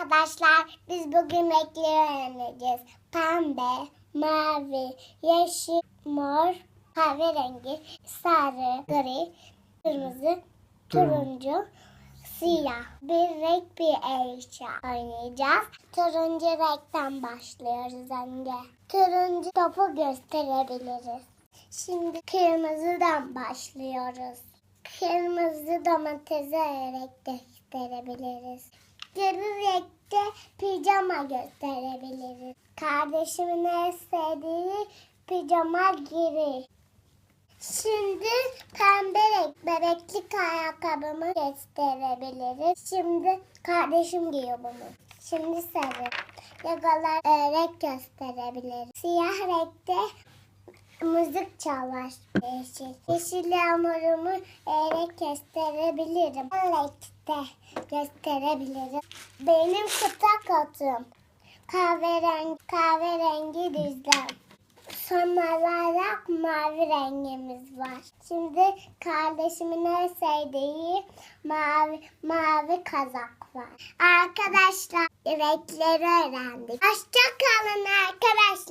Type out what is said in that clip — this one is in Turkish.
arkadaşlar. Biz bugün renkleri öğreneceğiz. Pembe, mavi, yeşil, mor, kahverengi, sarı, gri, kırmızı, turuncu, siyah. Bir renk bir eşya oynayacağız. Turuncu renkten başlıyoruz önce. Turuncu topu gösterebiliriz. Şimdi kırmızıdan başlıyoruz. Kırmızı domatesi renk gösterebiliriz. Gri renkte pijama gösterebiliriz. Kardeşimin en sevdiği pijama gri. Şimdi pembe renk bebeklik ayakkabımı gösterebiliriz. Şimdi kardeşim giyiyor bunu. Şimdi sarı. Yagalar e, renk gösterebiliriz. Siyah renkte müzik çalar. Yeşil. Yeşil yağmurumu eğerek gösterebilirim. Renkte gösterebilirim. Benim kıta kotum. Kahverengi, kahverengi dizler. Son olarak mavi rengimiz var. Şimdi kardeşimin en sevdiği mavi, mavi kazak var. Arkadaşlar renkleri öğrendik. Hoşça kalın arkadaşlar.